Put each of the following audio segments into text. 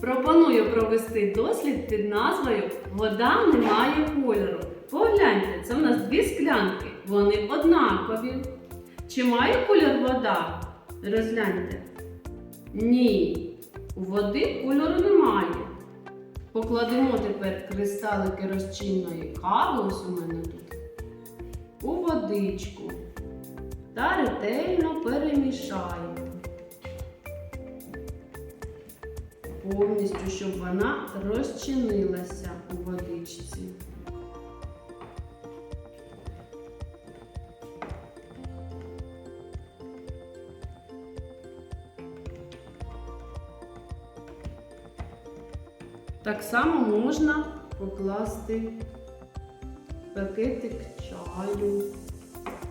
Пропоную провести дослід під назвою Вода не має кольору. Погляньте, це в нас дві склянки. Вони однакові. Чи має колір вода? Розгляньте. Ні. У води кольору немає. Покладемо тепер кристалики розчинної кави, ось у мене тут, у водичку та ретельно перемішаємо. Повністю, щоб вона розчинилася у водичці. Так само можна покласти пакетик чаю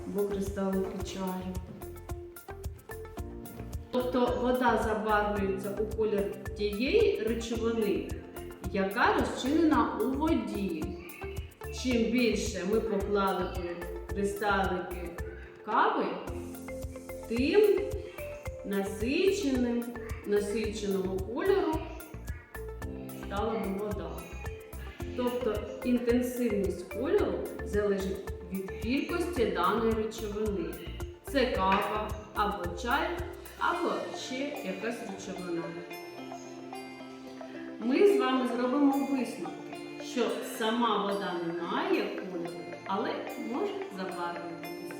або кристалики чаю. Тобто вода забарвлюється у колір тієї речовини, яка розчинена у воді. Чим більше ми поклали кристалики кави, тим насиченим, насиченого кольору стала б вода. Тобто інтенсивність кольору залежить від кількості даної речовини. Це кава або чай, або ще якась речовина. Ми з вами зробимо висновки, що сама вода не має кольору, але може забарвлювати.